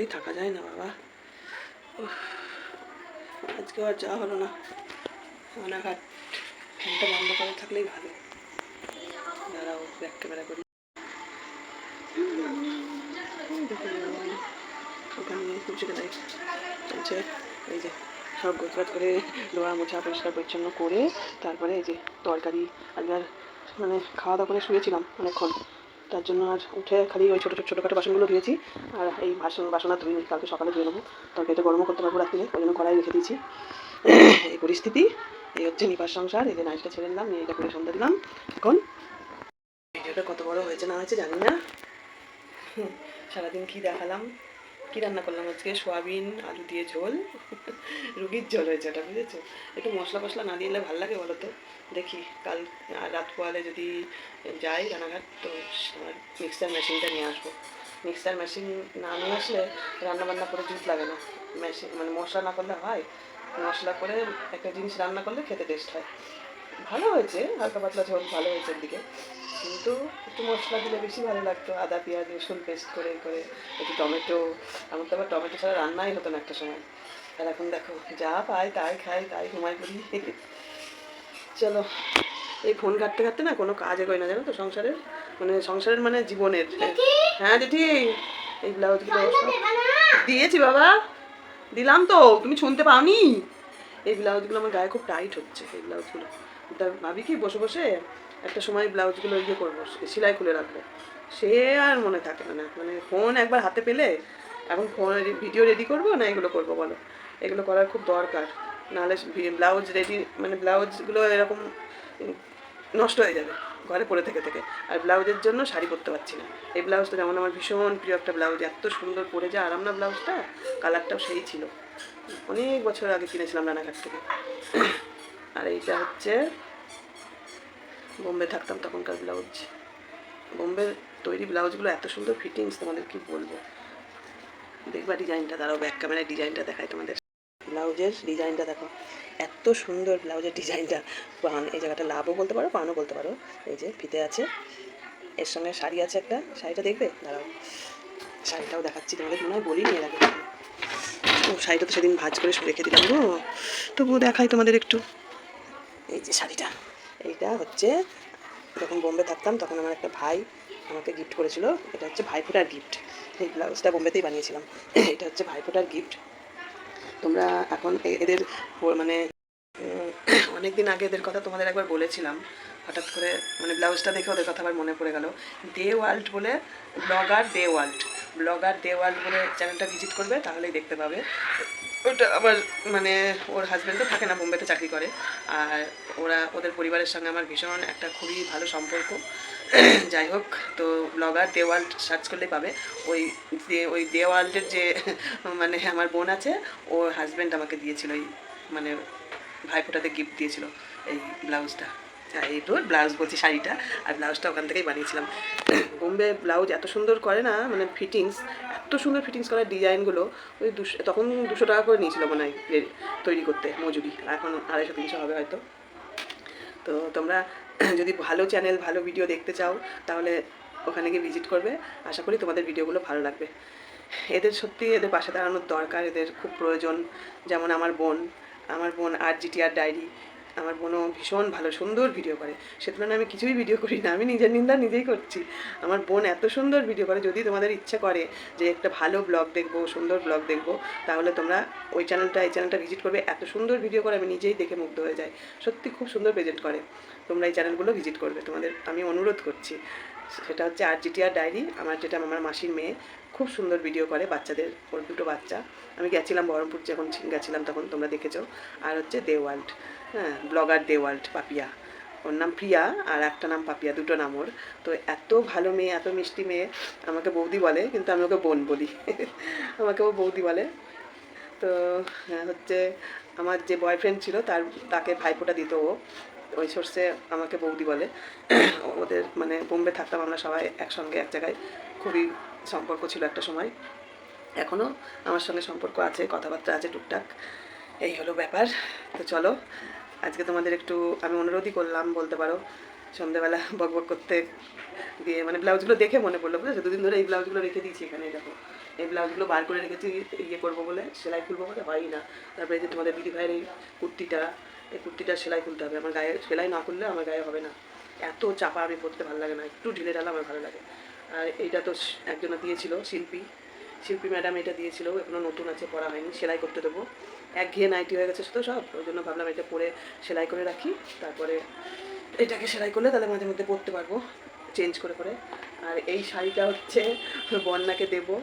মোটেই থাকা যায় না, বাবা। আজকে আর যাওয়া হলো না। ফ্যানটা বন্ধ করে থাকলেই ভালো। দাঁড়াও ক্যামেরা করি। সব গোছগাছ করে লোয়া মোছা পরিষ্কার পরিচ্ছন্ন করে তারপরে এই যে তরকারি আজকে মানে খাওয়া দাওয়া করে শুয়েছিলাম অনেকক্ষণ। তার জন্য আর উঠে খালি ওই ছোটো ছোটো ছোটোখাটো বাসনগুলো ধুয়েছি। আর এই বাসন বাসন আর কালকে সকালে ধুয়ে নেব। তরকারিটা গরমও করতে পারব রাত্রিরে, ওই জন্য কড়াই রেখে দিয়েছি। এই পরিস্থিতি, এই হচ্ছে নিপার সংসার, এই যে নাইটটা ছেড়ে নিলাম নিয়ে এটা করে সন্ধ্যা দিলাম। এখন ভিডিওটা কত বড় হয়েছে না হয়েছে জানি না। সারাদিন কি দেখালাম? কি রান্না করলাম? আজকে সোয়াবিন, আলু দিয়ে ঝোল। রুগীর ঝোল হয়েছে ওটা, বুঝেছ? একটু মশলা ফসলা না দিলে ভালো লাগে বলো তো? দেখি, কাল রাত পোয়ালে যদি যাই রানাঘাট তো আমার মিক্সার মেশিনটা নিয়ে আসব। মিক্সার মেশিন না নিয়ে আসলে রান্নাবান্না করে জুত লাগে না। মেশিন মানে মশলা না করলে হয়, মশলা করে একটা জিনিস রান্না করলে খেতে টেস্ট হয়। ভালো হয়েছে হালকা পাতলা ঝোল ভালো হয়েছে দিকে কিন্তু একটু মশলা দিলে বেশি ভালো লাগতো আদা পেঁয়াজ রসুন পেস্ট করে করে একটু টমেটো। আমার তো আবার টমেটো ছাড়া রান্নাই হতো না একটা সময়। আর এখন দেখো যা পাই তাই খাই তাই ঘুমাই করি চলো এই ফোন ঘাটতে ঘাটতে না কোনো কাজ এগোয় না জানো তো সংসারের? মানে সংসারের মানে জীবনের। হ্যাঁ দিদি এই ব্লাউজগুলো দিয়েছি বাবা দিলাম তো তুমি শুনতে পাওনি? এই ব্লাউজগুলো আমার গায়ে খুব টাইট হচ্ছে এই ব্লাউজগুলো ভাবি কি বসে বসে একটা সময় ব্লাউজগুলো ইয়ে করব, সেলাই খুলে রাখব। সে আর মনে থাকে না মানে ফোন একবার হাতে পেলে এখন ফোন ভিডিও রেডি করব না এগুলো করব বলো? এগুলো করার খুব দরকার। নাহলে ব্লাউজ রেডি মানে ব্লাউজগুলো এরকম নষ্ট হয়ে যাবে, ঘরে পরে থেকে থেকে। আর ব্লাউজের জন্য শাড়ি পরতে পারছি না। এই ব্লাউজটা যেমন আমার ভীষণ প্রিয় একটা ব্লাউজ, এত সুন্দর পরে যে আরাম না ব্লাউজটা কালারটাও সেই ছিল। অনেক বছর আগে কিনেছিলাম রানাঘাট থেকে। আর এইটা হচ্ছে বোম্বে থাকতাম তখনকার ব্লাউজ। বোম্বে তৈরি ব্লাউজগুলো এত সুন্দর ফিটিংস, তোমাদের কি বলব? দেখবা ডিজাইনটা, দাঁড়াও ব্যাক ক্যামেরায় ডিজাইনটা দেখাই তোমাদের। ব্লাউজের ডিজাইনটা দেখো, এত সুন্দর ব্লাউজের ডিজাইনটা। পান এই জায়গাটা লাভও বলতে পারো, পানও বলতে পারো। এই যে ফিতে আছে, এর সঙ্গে শাড়ি আছে একটা। শাড়িটা দেখবে? দাঁড়াও, শাড়িটাও দেখাচ্ছি তোমাদের, মনে হয় বলি নিয়ে রাখবে ও শাড়িটা তো সেদিন ভাজ করে রেখে দিলাম গো। তবুও দেখাই তোমাদের একটু। এই যে শাড়িটা, এইটা হচ্ছে যখন বোম্বে থাকতাম তখন আমার একটা ভাই আমাকে গিফট করেছিল। এটা হচ্ছে ভাইফোঁটার গিফট এই ব্লাউজটা বোম্বেতেই বানিয়েছিলাম। এটা হচ্ছে ভাইফোঁটার গিফট তোমরা এখন এদের মানে অনেক দিন আগে এদের কথা তোমাদের একবার বলেছিলাম। হঠাৎ করে মানে ব্লাউজটা দেখে ওদের কথা আবার মনে পড়ে গেল। দে ওয়ার্ল্ড বলে blogger the world. Blogger the world বলে চ্যানেলটা ভিজিট করবে, তাহলেই দেখতে পাবে। ওটা আবার মানে ওর হাজব্যান্ডও থাকে না, বোম্বেতে চাকরি করে। আর ওরা, ওদের পরিবারের সঙ্গে আমার ভীষণ একটা খুবই ভালো সম্পর্ক। যাই হোক, তো ব্লগার দেওয়াল সার্চ করলেই পাবে। ওই ওই দেওয়ালের যে মানে আমার বোন আছে, ওর হাজব্যান্ড আমাকে দিয়েছিল, ওই মানে ভাইফোঁটাতে গিফট দিয়েছিল, এই ব্লাউজটা আর এই ব্লাউজ বলছি, শাড়িটা। আর ব্লাউজটা ওখান থেকেই বানিয়েছিলাম। বোম্বে ব্লাউজ এত সুন্দর করে না মানে ফিটিংস এত সুন্দর ফিটিংস করার ডিজাইনগুলো, ওই দুশো, তখন দুশো টাকা করে নিয়েছিল মনে হয় তৈরি করতে, মজুরি। এখন আড়াইশো, তিনশো হবে হয়তো। তো তোমরা যদি ভালো চ্যানেল ভালো ভিডিও দেখতে চাও, তাহলে ওখানে গিয়ে ভিজিট করবে। আশা করি তোমাদের ভিডিওগুলো ভালো লাগবে। এদের সত্যি এদের পাশে দাঁড়ানোর দরকার, এদের খুব প্রয়োজন। যেমন আমার বোন আমার বোন আর জিটিআর ডায়েরি আমার বোনও ভীষণ ভালো, সুন্দর ভিডিও করে। সে তুলনায় আমি কিছুই ভিডিও করি না, আমি নিজের নিন্দা নিজেই করছি। আমার বোন এত সুন্দর ভিডিও করে, যদি তোমাদের ইচ্ছে করে যে একটা ভালো ব্লগ দেখব, সুন্দর ব্লগ দেখব, তাহলে তোমরা ওই চ্যানেলটা এই চ্যানেলটা ভিজিট করবে। এত সুন্দর ভিডিও করে, আমি নিজেই দেখে মুগ্ধ হয়ে যাই। সত্যি খুব সুন্দর প্রেজেন্ট করে। তোমরা এই চ্যানেলগুলো ভিজিট করবে। তোমাদের, আমি অনুরোধ করছি। সেটা হচ্ছে আর জিটিআর ডায়েরি আমার যেটা আমার মাসির মেয়ে, খুব সুন্দর ভিডিও করে বাচ্চাদের, ওর দুটো বাচ্চা। আমি গেছিলাম বহরমপুর, যখন গেছিলাম তখন তোমরা দেখেছ। আর হচ্ছে দে ওয়ার্ল্ড হ্যাঁ ব্লগার দে ওয়ার্ল্ড পাপিয়া। ওর নাম প্রিয়া আর একটা নাম পাপিয়া দুটো নাম ওর। তো এত ভালো মেয়ে এত মিষ্টি মেয়ে আমাকে বৌদি বলে কিন্তু আমি ওকে বোন বলি। আমাকে ও বৌদি বলে। তো হ্যাঁ, হচ্ছে আমার যে বয়ফ্রেন্ড ছিল তার তাকে ভাইফোঁটা দিত ও। ওই সোর্সে আমাকে বৌদি বলে। ওদের মানে বোম্বে থাকতাম আমরা সবাই একসঙ্গে এক জায়গায়। খুবই সম্পর্ক ছিল একটা সময়। এখনও আমার সঙ্গে সম্পর্ক আছে কথাবার্তা আছে টুকটাক। এই হলো ব্যাপার। তো চলো আজকে তোমাদের একটু আমি অনুরোধই করলাম, বলতে পারো, সন্ধেবেলা বক বক করতে দিয়ে মানে ব্লাউজগুলো দেখে মনে পড়ল, বুঝেছ? দুদিন ধরে এই ব্লাউজগুলো রেখে দিয়েছি এখানে দেখো। এই ব্লাউজগুলো বার করে রেখেছি ইয়ে করব বলে, সেলাই খুলবো বলে হয়ই না। তারপরে যে তোমাদের দিদি ভাইয়ের এই কুর্তিটা এই কুর্তিটা সেলাই খুলতে হবে। আমার গায়ে সেলাই না খুললে আমার গায়ে হবে না। এত চাপা আমি পরতে ভালো লাগে না, একটু ঢিলে ঢালা আমার ভালো লাগে। আর এইটা তো একজনে দিয়েছিল শিল্পী। শিল্পী ম্যাডাম এটা দিয়েছিল, এখনও নতুন আছে পড়া হয়নি, সেলাই করতে দেবো। এক ঘিয়ে নাইটি হয়ে গেছে তো সব। ওই জন্য ভাবলাম এটা পরে সেলাই করে রাখি। তারপরে এটাকে সেলাই করলে তাহলে মাঝে মধ্যে পরতে পারব। চেঞ্জ করে করে। আর এই শাড়িটা হচ্ছে বন্যাকে দেবো।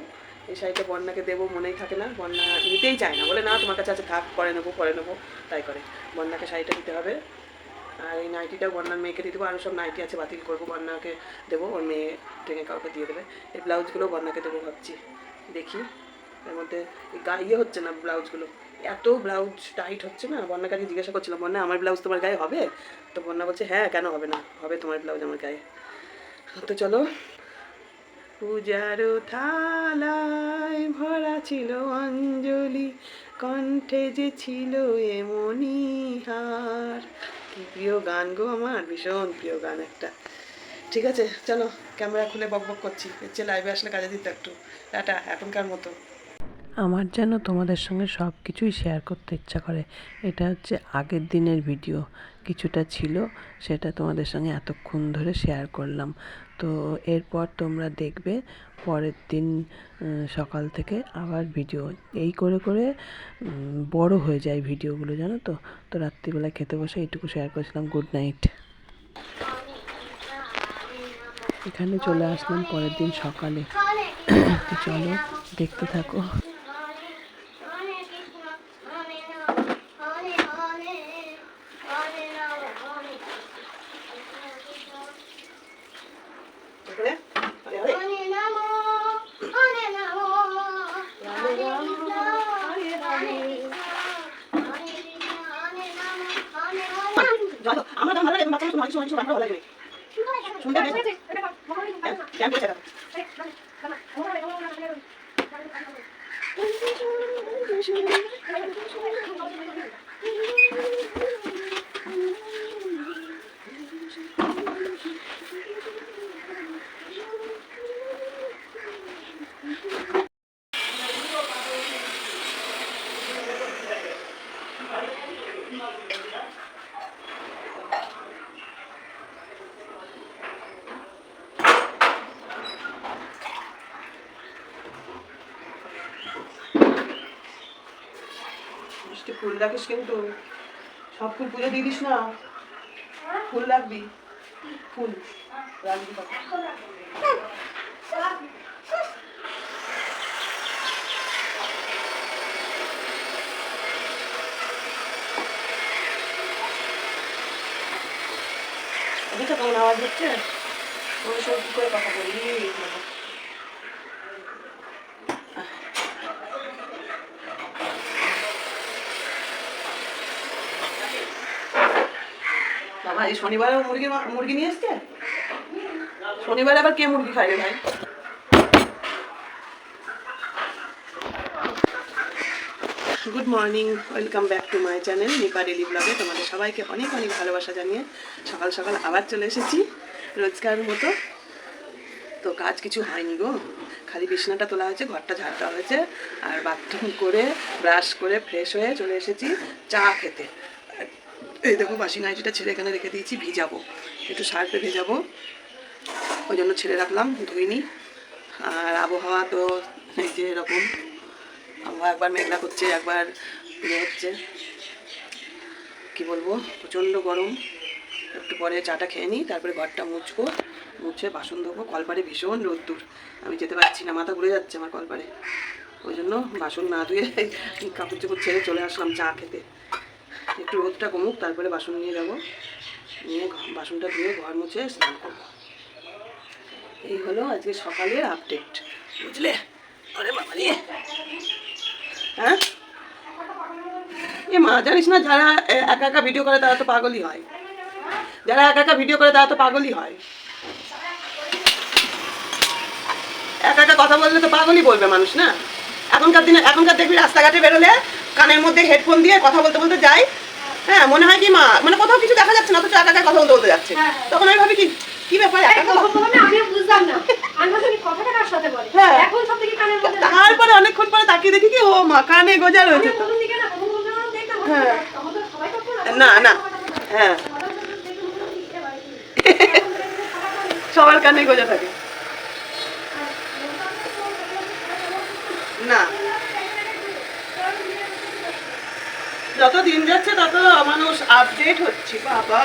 এই শাড়িটা বন্যাকে দেবো মনেই থাকে না। বন্যা নিতেই চায় না। বলে, না, তোমার কাছে আছে, থাক, পরে নেব পরে নেব। তাই করে। বন্যাকে শাড়িটা দিতে হবে। আর এই নাইটিটা বন্যার মেয়েকে দিয়ে দেবো। আরও সব নাইটি আছে, বাতিল করব, বন্যাকে দেবো। ওর মেয়ে টেনে কাউকে দিয়ে দেবে। এই ব্লাউজগুলো বন্যাকে দেবো ভাবছি। দেখি। এর মধ্যে এই গা ইয়ে হচ্ছে না ব্লাউজগুলো? এত ব্লাউজ টাইট হচ্ছে না? বন্যাকে আজকে জিজ্ঞাসা করছিলাম বন্যা আমার ব্লাউজ তোমার গায়ে হবে? তো বন্যা বলছে হ্যাঁ কেন হবে না? হবে তোমার ব্লাউজ আমার গায়ে। তো চলো। পূজারও থালায় ভরা ছিল অঞ্জলি, কণ্ঠে যে ছিল এমনি হার। কি প্রিয় গান গো আমার, ভীষণ প্রিয় গান একটা। ঠিক আছে, চলো, ক্যামেরা খুলে বক বক করছি। এর চেয়ে লাইভে আসলে কাজে দিতে একটু। টাটা, এখনকার মতো। আমার যেন তোমাদের সঙ্গে সব কিছুই শেয়ার করতে ইচ্ছা করে। এটা হচ্ছে আগের দিনের ভিডিও কিছুটা ছিল সেটা তোমাদের সঙ্গে এতক্ষণ ধরে শেয়ার করলাম। তো এরপর তোমরা দেখবে পরের দিন সকাল থেকে আবার ভিডিও এই করে করে বড় হয়ে যায় ভিডিওগুলো জানো তো? তো রাত্রিবেলা খেতে বসে এইটুকু শেয়ার করেছিলাম। গুড নাইট এখানে চলে আসলাম পরের দিন সকালে। চলো দেখতে থাকো হরে কৃষ্ণ হরে রাম হরে হরে হরে রাম হরে কৃষ্ণ তারপরে আরে আরে হরে রাম হরে রাম হরে কৃষ্ণ হরে কৃষ্ণ হরে কৃষ্ণ হরে রাম হরে হরে চলো আমার গান ভালো লাগে বাচ্চা তোমার কিছু কিছু গান ভালো লাগে শুনতে পেয়েছ কেন পেয়েছে মিষ্টি ফুল রাখিস কিন্তু। সব ফুল পুজো দিয়ে দিস না। ফুল রাখবি ফুল। রাখবি? কেমন আওয়াজ হচ্ছে? কি করে কথা বলি? এই শনিবারে মুরগি মুরগি নিয়ে এসছে? শনিবারে আবার কে মুরগি রে ভাই? Good morning welcome back to my channel Nipa daily ব্লগে তোমাদের সবাইকে অনেক অনেক ভালোবাসা জানিয়ে সকাল সকাল আবার চলে এসেছি রোজকার মতো। তো কাজ কিছু হয়নি গো। খালি বিছনাটা তোলা হয়েছে, ঘরটা ঝাড় দেওয়া হয়েছে, আর বাথরুম করে ব্রাশ করে ফ্রেশ হয়ে চলে এসেছি চা খেতে। এই দেখো বাসি নাইটিটা ছেড়ে এখানে রেখে দিয়েছি, ভিজাবো। একটু সার্ফে ভেজাবো। ওই জন্য ছেড়ে রাখলাম, ধুইনি। আর আবহাওয়া তো এই যে এরকম। আবহাওয়া একবার মেঘলা করছে, একবার ইয়ে হচ্ছে। কি বলব? প্রচণ্ড গরম। একটু পরে চাটা খেয়ে নিই, তারপরে ঘরটা মুছবো। মুছে বাসন ধোবো। কলপারে ভীষণ রোদ্দুর। আমি যেতে পারছি না, মাথা ঘুরে যাচ্ছে আমার কলপারে। ওই জন্য বাসন না ধুয়ে কাপড় চোপড় ছেড়ে চলে আসলাম চা খেতে। একটু রোদটা কমুক, তারপরে বাসন নিয়ে যাব। নিয়ে বাসনটা ধুয়ে ঘর মুছে স্নান করব। এই হলো আজকে সকালের আপডেট বুঝলে? আরে বাবা রে। হ্যাঁ? এ মা, জানিস না, যারা একা একা ভিডিও করে তারা তো পাগলই হয়। যারা একা একা ভিডিও করে তারা তো পাগলই হয়। একা একা কথা বললে তো পাগলই বলবে মানুষ, না? এখনকার দিনে এখনকার দেখবি রাস্তাঘাটে বেরোলে কানের মধ্যে হেডফোন দিয়ে কথা বলতে বলতে যাই। হ্যাঁ মনে হয় কি মা মানে কোথাও কিছু দেখা যাচ্ছে না অথচ একা একা কথা বলতে বলতে যাচ্ছে। হ্যাঁ। তখন আমি ভাবি কি কি ব্যাপার হ্যাঁ। তারপরে অনেকক্ষণ পরে তাকিয়ে দেখি কি ও মা কানে গোজা রয়েছে। হ্যাঁ। না না। হ্যাঁ। সবার কানে গোজা থাকে। না। যত দিন যাচ্ছে তত মানুষ আপডেট হচ্ছে, বাবা।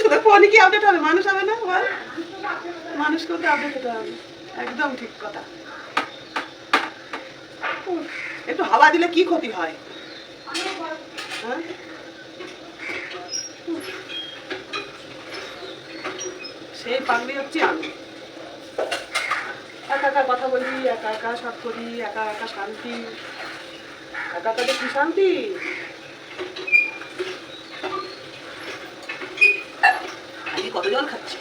শুধু ফোনে কি আপডেট হবে? মানুষ হবে না, বল। মানুষকেও তো আপডেট হতে হবে। একদম ঠিক কথা। একটু হাওয়া দিলে কি ক্ষতি হয়? হ্যাঁ? সেই পাগলি হচ্ছে আমি। একা একা কথা বলি, একা একা সব করি, একা একা শান্তি। একা একা কি শান্তি। আমি কত জল খাচ্ছি?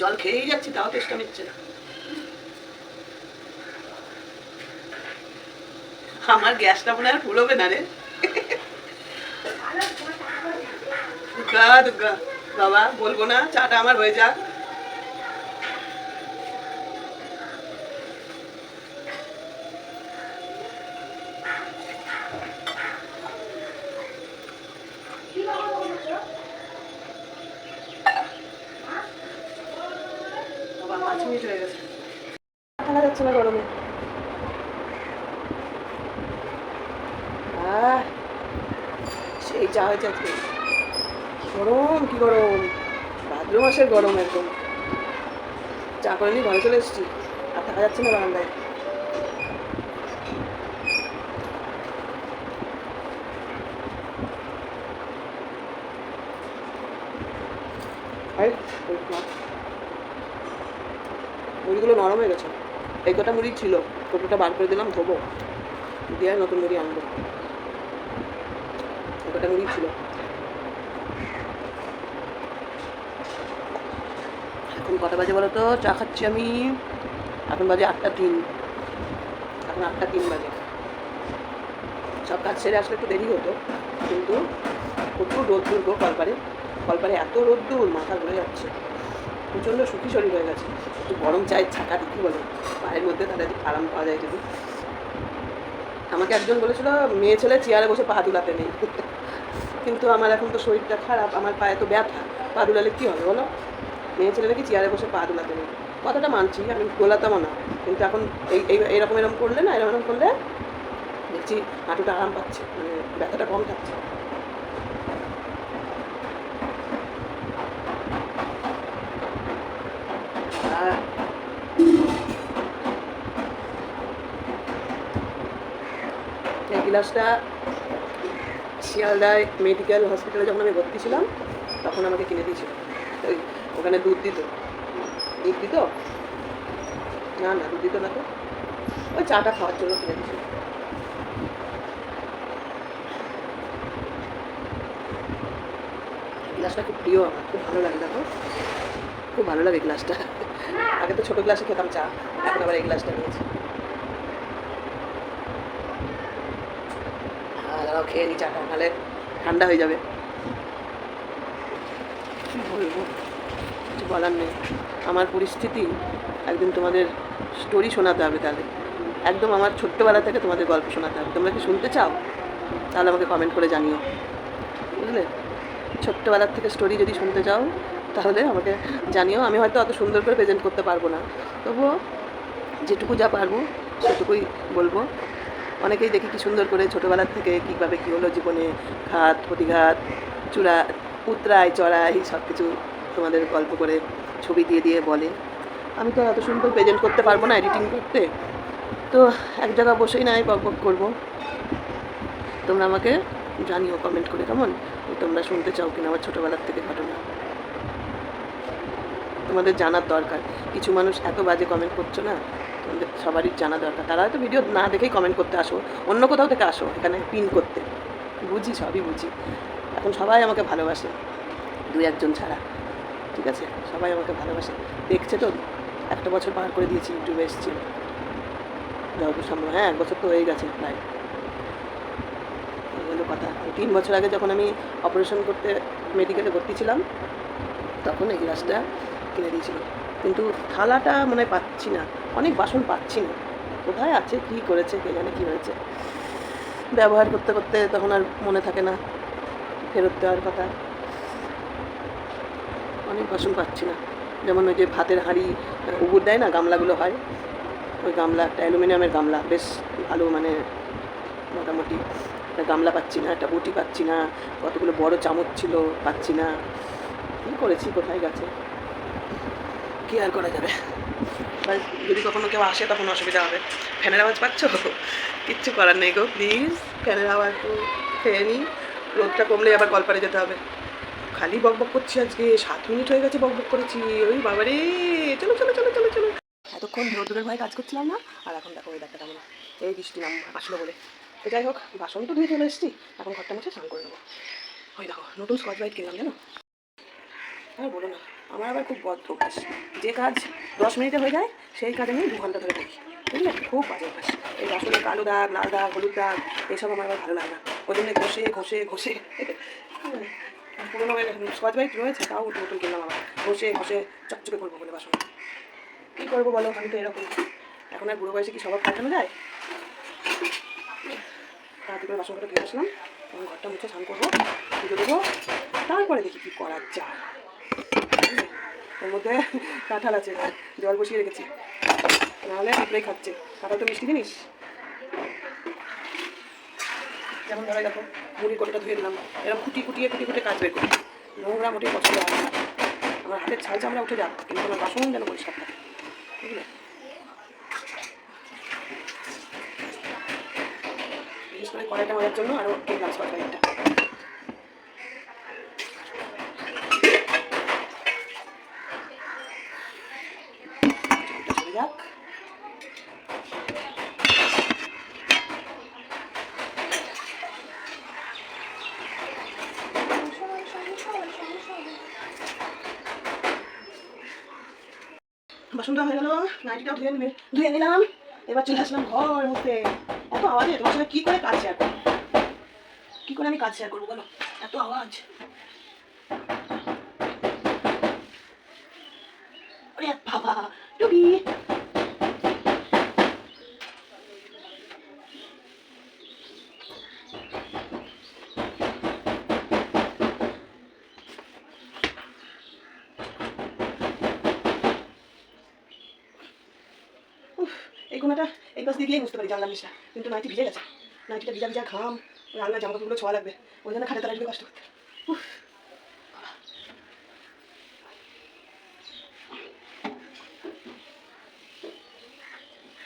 জল খেয়েই যাচ্ছি, তাও চেষ্টা মিটছে না। আমার গ্যাসটা মনে হয় ফুলবে না রে। দুর্গা দুর্গা বাবা, বলব না, চাটা আমার হয়ে যাক বাবা পাঁচ মিনিট হয়ে গেছে থাকা যাচ্ছে না গরমে। সেই চা হয়েছে আজকে। গরম কি গরম? ভাদ্র মাসের গরম একদম। চা করে নিয়ে ঘরে চলে এসেছি। আর থাকা যাচ্ছে না বারান্দায়। আরে, ওই মা। মুড়িগুলো নরম হয়ে গেছে। এই কটা মুড়ি ছিল কটোটা বার করে দিলাম, ধোবো। দিয়ে নতুন মুড়ি আনব। এই কটা মুড়ি ছিল। এখন কটা বাজে বলো তো চা খাচ্ছি আমি। এখন বাজে আটটা তিন। এখন আটটা তিন বাজে। সব কাজ সেরে আসলে একটু দেরি হতো, কিন্তু প্রচুর রোদ্দুর গো কলপারে। কলপারে এত রোদ্দুর মাথা ঘুরে যাচ্ছে। প্রচণ্ড সুখী শরীর হয়ে গেছে। একটু গরম চায়ের ছাকা দিচ্ছি বলে। পায়ের মধ্যে একটু আরাম পাওয়া যায় যদি। আমাকে একজন বলেছিল, মেয়ে ছেলে চেয়ারে বসে পা দুলাতে নেই। কিন্তু আমার এখন তো শরীরটা খারাপ, আমার পায়ে তো ব্যথা। পা দুলালে কী হবে বলো? মেয়ে ছেলে নাকি চেয়ারে বসে পা দুলাতে নেই। কথাটা মানছি, আমি দোলাতামও না। কিন্তু এখন এই এই, এরকম এরকম করলে না, এরকম এরকম করলে দেখছি হাঁটুটা আরাম পাচ্ছে মানে ব্যথাটা কম থাকছে আর এই গ্লাসটা শিয়ালদায় মেডিকেল হসপিটালে যখন আমি ভর্তি ছিলাম, তখন আমাকে কিনে দিয়েছিল। ওই ওখানে দুধ দিত। দুধ দিত? না না, দুধ দিত না তো। ওই চাটা খাওয়ার জন্য কিনে দিয়েছিল। গ্লাসটা খুব প্রিয় আমার, খুব ভালো লাগে, দেখো। খুব ভালো লাগে গ্লাসটা। আগে তো ছোটো গ্লাসে খেতাম চা, এখন আবার এই গ্লাসটা নিয়েছি হ্যাঁ দাঁড়াও খেয়ে নি চাটা, নাহলে ঠান্ডা হয়ে যাবে। কি বলব? কিছু বলার নেই। আমার পরিস্থিতি, একদিন তোমাদের স্টোরি শোনাতে হবে তাহলে। একদম আমার ছোট্টবেলা থেকে তোমাদের গল্প শোনাতে হবে। তোমরা কি শুনতে চাও? তাহলে আমাকে কমেন্ট করে জানিও। বুঝলে? ছোট্টবেলার থেকে স্টোরি যদি শুনতে চাও, তাহলে আমাকে জানিও। আমি হয়তো অত সুন্দর করে প্রেজেন্ট করতে পারব না। তবুও যেটুকু যা পারব, সেটুকুই বলব। অনেকেই দেখি কি সুন্দর করে ছোটোবেলার থেকে কীভাবে কী হলো জীবনে ঘাত প্রতিঘাত চূড়া উতরাই চড়াই সব কিছু তোমাদের গল্প করে ছবি দিয়ে দিয়ে বলে। আমি তো এত সুন্দর প্রেজেন্ট করতে পারব না এডিটিং করতে। তো এক জায়গা বসেই নাই বক বক করব। তোমরা আমাকে জানিও কমেন্ট করে কেমন? তোমরা শুনতে চাও কিনা আমার ছোটোবেলার থেকে ঘটনা। তোমাদের জানার দরকার। কিছু মানুষ এত বাজে কমেন্ট করছ না? সবারই জানা দরকার। তারা হয়তো ভিডিও না দেখেই কমেন্ট করতে আসো, অন্য কোথাও থেকে আসো, এখানে পিন করতে। বুঝি, সবই বুঝি। এখন সবাই আমাকে ভালোবাসে দু একজন ছাড়া। ঠিক আছে? সবাই আমাকে ভালোবাসে। দেখছে তো, একটা বছর পার করে দিয়েছি, ইউটিউবে এসেছি। যতদূর সম্ভব হ্যাঁ এক বছর তো হয়ে গেছে, প্রায়। হলো কথা। তিন বছর আগে যখন আমি অপারেশন করতে মেডিকেলে ভর্তি ছিলাম, তখন এই গ্লাসটা কিনে দিয়েছিল। কিন্তু থালাটা মনে হয় পাচ্ছি না। অনেক বাসন পাচ্ছি না। কোথায় আছে? কী করেছে? কে জানে কী হয়েছে। ব্যবহার করতে করতে তখন আর মনে থাকে না। ফেরত দেওয়ার কথা। অনেক বাসন পাচ্ছি না। যেমন ওই যে ভাতের হাঁড়ি উগুর দেয় না? গামলাগুলো হয়। ওই গামলা, একটা অ্যালুমিনিয়ামের গামলা। বেশ ভালো মানে মোটামুটি। একটা গামলা পাচ্ছি না, একটা বটি পাচ্ছি না। কতগুলো বড় চামচ ছিল, পাচ্ছি না। কী করেছি? কোথায় গেছে? কী আর করা যাবে? এবার যদি কখনো কেউ আসে, তখন অসুবিধা হবে। ফ্যানের আওয়াজ পাচ্ছ? কিচ্ছু করার নেই গো প্লিজ ফ্যানের আওয়াজ খেয়ে নিই রোদটা কমলে আবার কলপারে যেতে হবে। খালি বক বক করছি আজকে, সাত মিনিট হয়ে গেছে বক বক করেছি। ওই বাবারে, চলো চলো চলো চলো চলো। এতক্ষণ রোদ্রের ভয়ে কাজ করছিলাম না, আর এখন দেখো ওই দেখা তেমন এই বৃষ্টি নাম আসলো বলে। তো যাই হোক, বাসন তো ধুয়ে চলে এসেছি, এখন ঘরটা মুছে স্নান করে নেব। ওই দেখো, নতুন স্কচ ব্রাইট কিনলাম, জানো? আর বলো না। আমার আবার খুব বদ্ধ অভ্যাস। যে কাজ দশ মিনিটে হয়ে যায়, সেই কাজ আমি দু ঘণ্টা ধরে করি বুঝলে? খুব বাজে অভ্যাস। এই বাসনে কালো দাগ, লাল দাগ, হলুদ দাগ এইসব আমার আবার ভালো লাগে না। ওই জন্য ঘষে ঘষে। ঘষে পুরোনো স্কচ ব্রাইট রয়েছে, তাও নতুন কিনলাম আবার। ঘষে ঘষে, চকচকে করব বলে বাসন। কী করব বলো? আমি তো এরকম। এখন আর বুড়ো বয়সে কি স্বভাব পাল্টানো যায়? তাড়াতাড়ি করে বাসনগুলো ধুয়ে আসলাম ঘরটা মুছে স্নান করব, পুজো দেবো, তারপরে দেখি কী করা যায়। ওর মধ্যে কাঁঠাল আছে, জল বসিয়ে রেখেছি। নাহলে পিঁপড়েই খাচ্ছে। কাঁঠাল তো মিষ্টি জিনিস। যেমন ধরে দেখো, মুড়ির কোটোটা ধুয়ে দিলাম। এরকম খুঁটি খুঁটিয়ে খুঁটি খুঁটে কাজ বের করি। নোংরা মোটেই পছন্দ হয় না। আমার হাতের ছাল চামড়া উঠে যাক, কিন্তু আমার বাসন যেন পরিষ্কার থাকে। বুঝলে? বিশেষ করে কড়াইটা মাজার জন্য আরও এই গ্লাস কড়াইটা চলে যাক বাসনটা হয়ে গেল, নাইটিটাও ধুয়ে নিবে ধুয়ে নিলাম। এবার চলে আসলাম ঘর মধ্যে এত আওয়াজে, তোমার সঙ্গে কি করে কাজ শেয়ার করব? কি করে আমি কাজ শেয়ার করব বলো? এত আওয়াজ। বাবা টুকি দিয়ে গিয়ে বুঝতে পারি, জানলাম নিচটা কিন্তু নাইটি ভিজে গেছে। নাইটিটা ভিজা ভিজা ঘাম, রান্নার জামা কাপড়গুলো ছোঁয়া লাগবে। ওই জন্য খাটে তারা কষ্ট করতে।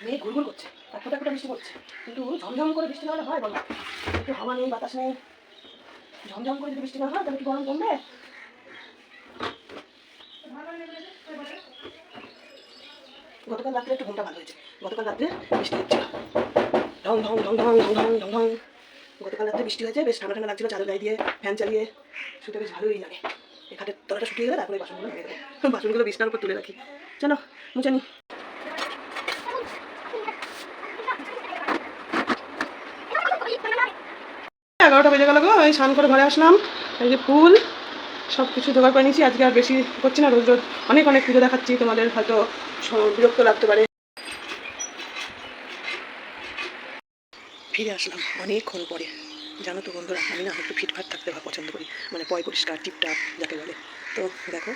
মেয়ে ঘুরঘুর করছে, এক ফোটা ফোটা বৃষ্টি পড়ছে। কিন্তু ঝমঝম করে বৃষ্টি না হলে হয় বলো? একটু হাওয়া নেই, বাতাস নেই। ঝমঝম করে যদি বৃষ্টি না হয়, তাহলে কি গরম কমবে? গতকাল রাত্রে একটু ঘুমটা ভালো হয়েছে। গতকাল রাত্রে বৃষ্টি হচ্ছিল। ঢং ঢং ঢং ঢং ঢং ঢং ঢং ঢং। গতকাল রাত্রে বৃষ্টি হয়েছে, বেশ ঠান্ডা ঠান্ডা লাগছিল, চাদর গায়ে দিয়ে, ফ্যান চালিয়ে। শুতে বেশ ভালোই লাগে। খাটের তলাটা শুকিয়ে গেলে তারপরে বাসনগুলো দেবো। বাসনগুলো বিছনার উপর তুলে রাখি। চলো, মুছে নি। এগারোটা বেজে গেল গো, এই স্নান করে ঘরে আসলাম। এই যে ফুল সব কিছু জোগাড় করে নিয়েছি। আজকে আর বেশি করছি না, রোজ রোজ অনেক অনেক পুজো দেখাচ্ছি। তোমাদের হয়তো বিরক্ত লাগতে পারে। ফিরে আসলাম। অনেকক্ষণ পরে। জানো তো বন্ধুরা, আমি না একটু ফিটফাট থাকতে পছন্দ করি। মানে পয় পরিষ্কার, টিপটাপ, যাকে বলে। তো দেখো,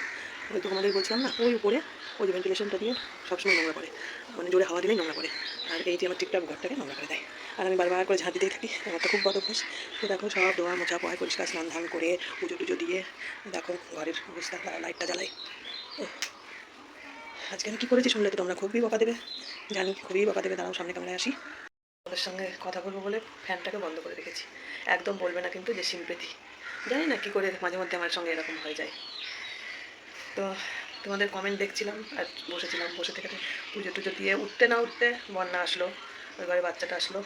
ওই তো তোমাদের বলছিলাম না, ওই উপরে, ওই ভেন্টিলেশনটা দিয়ে সবসময় নোংরা পড়ে মানে জোরে হাওয়া দিলেই নোংরা পড়ে আর এই যে আমার টিপটাপ ঘরটাকে নোংরা করে দেয়। আর আমি বারবার করে ঝাঁট দিতেই থাকি আমার তো খুব বদ অভ্যাস তো দেখো, সব ধোয়া মোছা, পয় পরিষ্কার, স্নান ধান করে, পুজো টুজো দিয়ে, দেখো ঘরের অবস্থা লাইটটা জ্বালাই আজকে আমি কী করেছি শুনলে তো তোমরা খুবই বকা দেবে। জানি, খুবই বকা দেবে, দাঁড়াও, সামনে ক্যামেরায় আসি। ওদের সঙ্গে কথা বলব বলে ফ্যানটাকে বন্ধ করে রেখেছি। একদম বলবে না কিন্তু যে সিম্পেথি জানি না কী করে মাঝে মধ্যে আমার সঙ্গে এরকম হয়ে যায়। তো তোমাদের কমেন্ট দেখছিলাম আর বসেছিলাম। বসে থেকে পুজো টুজো দিয়ে উঠতে না উঠতে বন্যা আসলো, ওই ঘরে বাচ্চাটা আসলো।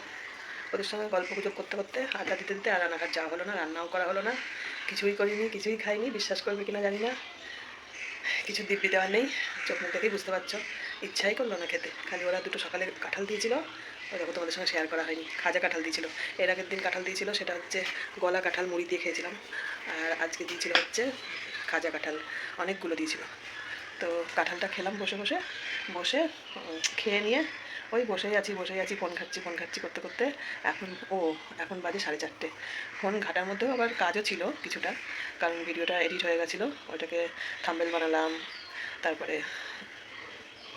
ওদের সঙ্গে গল্প গুজব করতে করতে আড্ডা দিতে দিতে আর রান্নাঘাট যাওয়া হলো না, রান্নাও করা হলো না। কিছুই করিনি, কিছুই খাইনি, বিশ্বাস করবে কিনা জানি না। কিছু দিব্যি দেওয়ার নেই, চোখ মুখ দেখেই বুঝতে পারছ। ইচ্ছাই করল না খেতে। খালি ওরা দুটো সকালে কাঁঠাল দিয়েছিল ওই দেখো তোমাদের সঙ্গে শেয়ার করা হয়নি। খাজা কাঁঠাল দিয়েছিল। এর আগের দিন কাঁঠাল দিয়েছিল, সেটা হচ্ছে গলা কাঁঠাল মুড়ি দিয়ে খেয়েছিলাম। আর আজকে দিয়েছিল হচ্ছে খাজা কাঁঠাল। অনেকগুলো দিয়েছিল। তো কাঁঠালটা খেলাম বসে বসে। বসে খেয়ে নিয়ে ওই বসেই আছি বসেই আছি, ফোন খাচ্ছি ফোন খাচ্ছি করতে করতে। এখন, ও, এখন বাজে সাড়ে চারটে। ফোন ঘাটার মধ্যেও আবার কাজও ছিল কিছুটা, কারণ ভিডিওটা এডিট হয়ে গেছিল। ওইটাকে থাম্বেল বানালাম। তারপরে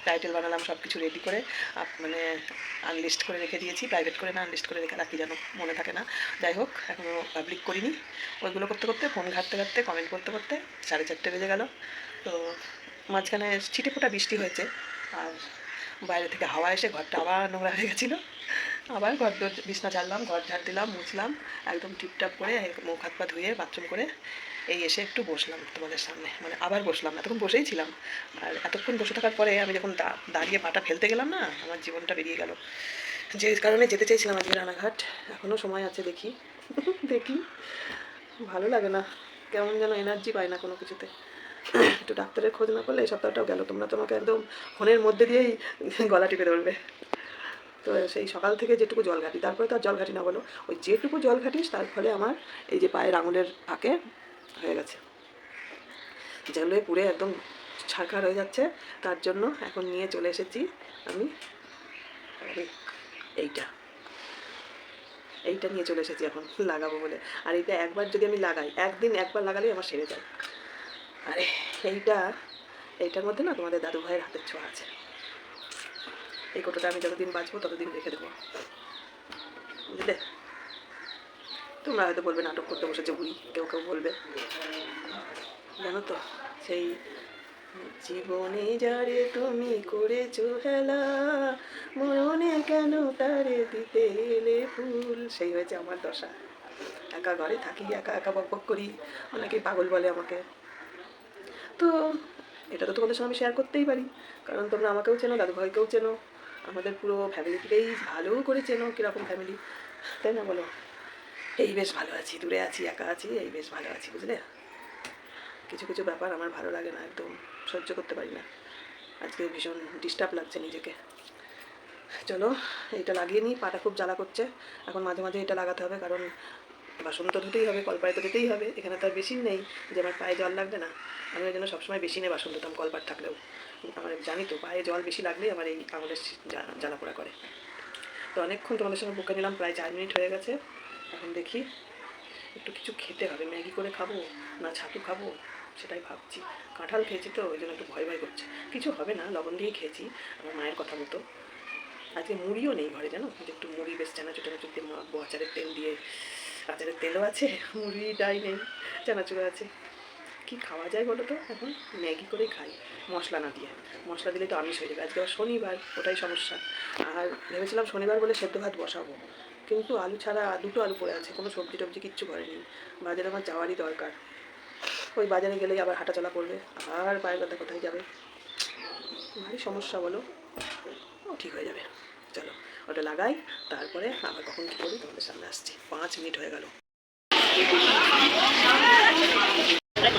টাইটেল বানালাম সব কিছু রেডি করে মানে আনলিস্ট করে রেখে দিয়েছি প্রাইভেট করে না আনলিস্ট করে রেখে রাখি যেন মনে থাকে না। যাই হোক এখনও পাবলিক করিনি। ওইগুলো করতে করতে ফোন ঘাটতে ঘাটতে কমেন্ট করতে করতে সাড়ে চারটে বেজে গেল। তো মাঝখানে ছিটে ফোটা বৃষ্টি হয়েছে, আর বাইরে থেকে হাওয়া এসে ঘরটা আবার নোংরা হয়ে গেছিল। আবার ঘর বিছনা ঝাড়লাম, ঘর ঝাড় দিলাম, মুছলাম, একদম টিপটাপ করে মুখ হাত পা ধুয়ে বাথরুম করে এই এসে একটু বসলাম তোমাদের সামনে মানে আবার বসলাম, এতক্ষণ বসেই ছিলাম। আর এতক্ষণ বসে থাকার পরে আমি যখন দাঁড়িয়ে পাটা ফেলতে গেলাম না, আমার জীবনটা বেরিয়ে গেল। যে কারণে যেতে চাইছিলাম আজকে রানাঘাট এখনও সময় আছে দেখি। দেখি, ভালো লাগে না, কেমন যেন এনার্জি পায় না কোনো কিছুতে। একটু ডাক্তারের খোঁজ না করলে এই সপ্তাহটাও গেল, তোমরা তোমাকে একদম ফোনের মধ্যে দিয়েই গলা টিপে ধরবে। তো সেই সকাল থেকে যেটুকু জল ঘাটি তারপরে তো আর জল ঘাটি না বলো, ওই যেটুকু জল ঘাটিস তার ফলে আমার এই যে পায়ের আঙুলের ফাঁকে হয়ে গেছে। যেগুলো পুড়ে একদম ছারখার হয়ে যাচ্ছে, তার জন্য এখন নিয়ে চলে এসেছি আমি এই- এইটা। এইটা নিয়ে চলে এসেছি এখন, লাগাবো বলে। আর এইটা একবার যদি আমি লাগাই, একদিন একবার লাগালেই আমার সেরে যায়। আরে এইটা, এইটার মধ্যে না তোমাদের দাদু ভাইয়ের হাতের ছোঁয়া আছে। এই কোটোটা আমি যতদিন বাঁচবো ততদিন রেখে দেবো। বুঝলে? তোমরা হয়তো বলবে, নাটক করতে বসেছে বুড়ি কেউ কেউ বলবে। জানো তো, সেই জীবনে যারে তুমি করেছ হেলা মনে কেন তারে দিতে এলে ফুল সেই হয়েছে আমার দশা। একা ঘরে থাকি, একা একা বক বক করি অনেকেই পাগল বলে আমাকে। তো এটা তো তোমাদের সঙ্গে আমি শেয়ার করতেই পারি। কারণ তোমরা আমাকেও চেনো দাদু ভাইকেও চেনো। আমাদের পুরো ফ্যামিলিকেই ভালো করে চেনো, কীরকম ফ্যামিলি তাই না বলো? এই বেশ ভালো আছি, দূরে আছি, একা আছি, এই বেশ ভালো আছি, বুঝলে? কিছু কিছু ব্যাপার আমার ভালো লাগে না, একদম সহ্য করতে পারি না। আজকে ভীষণ ডিস্টার্ব লাগছে নিজেকে। চলো এটা লাগিয়ে নিই, পাটা খুব জ্বালা করছে। এখন মাঝে মাঝে এটা লাগাতে হবে, কারণ বাসন তো ধুতেই হবে, কলপাড়ে তো দিতেই হবে। এখানে তো আর বেশি নেই, যে আমার পায়ে জল লাগবে না। আমি ওই জন্য সবসময় বেশি নেই বাসন ধুতাম কলপার থাকলেও। আমার জানি তো, পায়ে জল বেশি লাগলেই আমার এই আঙুলের জ্বালা পোড়া করে। তো অনেকক্ষণ তোমাদের সঙ্গে বুকে নিলাম, প্রায় চার মিনিট হয়ে গেছে। এখন দেখি একটু কিছু খেতে হবে। ম্যাগি করে খাব না ছাতু খাব সেটাই ভাবছি। কাঁঠাল খেয়েছি তো, ওই জন্য একটু ভয় ভয় করছে। কিছু হবে না, লবণ দিয়েই খেয়েছি আমার মায়ের কথা মতো। আজকে মুড়িও নেই ঘরে, জানো? যে একটু মুড়ি বেশ চানাচুর টানাচুর দিয়ে মাখবো আচারের তেল দিয়ে আচারের তেলও আছে, মুড়িটাই নেই চানাচুর আছে। কি খাওয়া যায় বলো তো? এখন ম্যাগি করেই খাই, মশলা না দিয়ে। মশলা দিলে তো আমিষ হয়ে যাবে। আজকে আবার শনিবার, ওটাই সমস্যা। আর ভেবেছিলাম শনিবার বলে সেদ্ধ ভাত বসাবো। কিন্তু আলু ছাড়া দুটো আলু পড়ে আছে, কোনো সবজি টবজি কিচ্ছু করেনি। বাজারে আমার যাওয়ারই দরকার। ওই বাজারে গেলেই আবার হাঁটাচলা করবে, আর পায়ের ব্যথা কোথায় যাবে? ভারী সমস্যা বলো। ও ঠিক হয়ে যাবে। চলো, ওটা লাগাই, তারপরে আবার কখন কী করি তোমাদের সামনে আসছি। পাঁচ মিনিট হয়ে গেল। For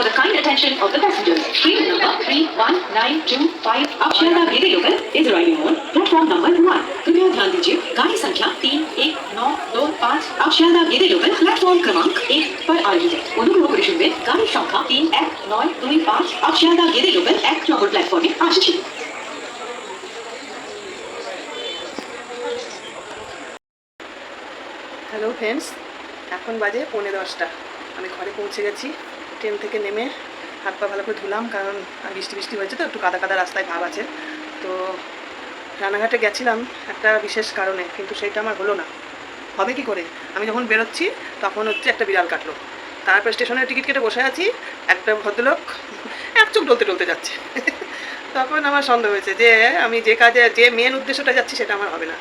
the kind attention of the passengers, train number 31925 Akshardham Giri local is riding on platform number 1 कृपया ध्यान दीजिए गाड़ी संख्या 3195 अक्षरधाम गिरी लोकल प्लेटफॉर्म क्रमांक 1 पर आ रही है অনুগ্রহ করে শুনবেন গাড়ি সংখ্যা 31925 অক্ষরধাম गिरी लोकल 1 নম্বর প্ল্যাটফর্মে আসছে হ্যালো ফ্রেন্ডস এখন বাজে পৌনে দশটা। আমি ঘরে পৌঁছে গেছি। ট্রেন থেকে নেমে হাত পা ভালো করে ধুলাম, কারণ বৃষ্টি বৃষ্টি হয়েছে তো, একটু কাদা কাদা রাস্তায় ভাব আছে। তো রানাঘাটে গেছিলাম একটা বিশেষ কারণে, কিন্তু সেটা আমার হলো না। হবে কি করে? আমি যখন বেরোচ্ছি, তখন হচ্ছে একটা বিড়াল কাটলো। তারপর স্টেশনে টিকিট কেটে বসে আছি, একটা ভদ্রলোক এক চোখ ডলতে ডলতে যাচ্ছে। তখন আমার সন্দেহ হয়েছে যে, আমি যে কাজে, যে মেন উদ্দেশ্যটা যাচ্ছি, সেটা আমার হবে না।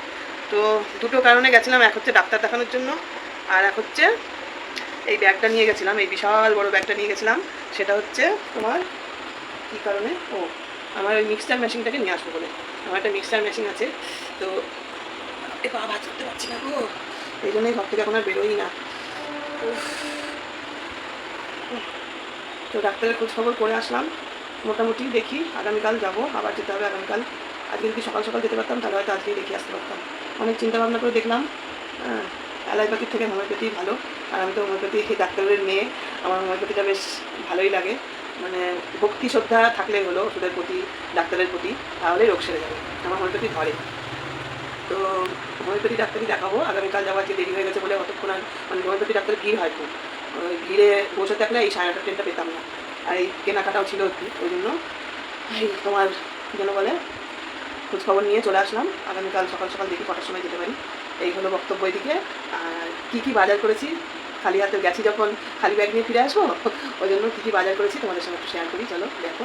তো দুটো কারণে গেছিলাম, এক হচ্ছে ডাক্তার দেখানোর জন্য, আর এক হচ্ছে এই ব্যাগটা নিয়ে গেছিলাম, এই বিশাল বড় ব্যাগটা নিয়ে গেছিলাম, সেটা হচ্ছে তোমার কী কারণে? ও, আমার ওই মিক্সচার মেশিনটাকে নিয়ে আসব বলে। আমার একটা মিক্সচার মেশিন আছে, তো এ চলতে পারছি না গো। এই জন্যই ঘর থেকে এখন আর বেরোই না। তো ডাক্তারের খোঁজ খবর করে আসলাম। মোটামুটি দেখি, আগামীকাল যাব, আবার যেতে হবে আগামীকাল। আজকে যদি সকাল সকাল যেতে পারতাম? তাহলে হয়তো আজকেই দেখে আসতে পারতাম। অনেক চিন্তা ভাবনা করে দেখলাম। হ্যাঁ অ্যালোপ্যাথির থেকে হোমিওপ্যাথি ভালো। আর আমি তো হোমিওপ্যাথি ডাক্তারের মেয়ে। আমার হোমিওপ্যাথিটা বেশ ভালোই লাগে। মানে ভক্তি শ্রদ্ধা থাকলে হলো ওষুধের প্রতি, ডাক্তারের প্রতি, তাহলেই রোগ সেরে যাবে। আমার হোমিওপ্যাথি ধরে। তো হোমিওপ্যাথি ডাক্তারই দেখাবো। আগামীকাল যাওয়ার যে দেরি হয়ে গেছে বলে অতক্ষণ আর মানে হোমিওপ্যাথি ডাক্তার ভিড় হয় খুব। ওই ভিড়ে বসে থাকলে এই সাড়ে আটটা ট্রেনটা পেতাম না। আর এই কেনাকাটাও ছিল ওই জন্য। এই তোমার যেন বলে খোঁজ খবর নিয়ে চলে আসলাম। আগামীকাল সকাল সকাল দেখি কটার সময় যেতে পারি। এই হলো বক্তব্য এদিকে। আর কি কী বাজার করেছি? খালি হাতে গেছি যখন, খালি ব্যাগ নিয়ে ফিরে আসব? ওই জন্য কী কী বাজার করেছি তোমাদের সঙ্গে একটু শেয়ার করি। চলো, দেখো।